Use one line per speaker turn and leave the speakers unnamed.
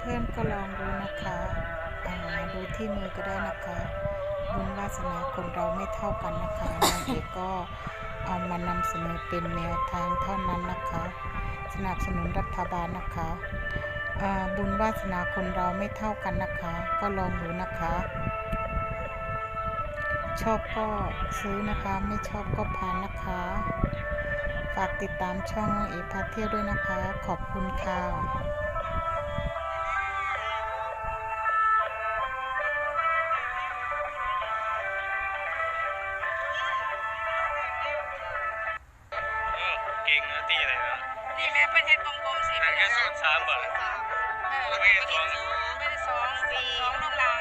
เพื่อนๆก็ลองดูนะคะอ่าดูที่มือก็ได้นะคะบุญวาสนาคนเราไม่เท่ากันนะคะนางเอกก็เอามานำเสนอเป็นแนวทางเท่านั้นนะคะ สนับสนุนรัฐบาลนะคะบุญวาสนาคนเราไม่เท่ากันนะคะ ก็ลองดูนะคะ ชอบก็ซื้อนะคะ ไม่ชอบก็ผ่านนะคะ ฝากติดตามช่องเอพาเที่ยวด้วยนะคะ ขอบคุณค่ะ
ม่เป็นเฮ็กลมๆสิแค่ศู
นสามบ่ออไม่ได้สอง
ไม่ได้สองสี่สองน้อ
งลาง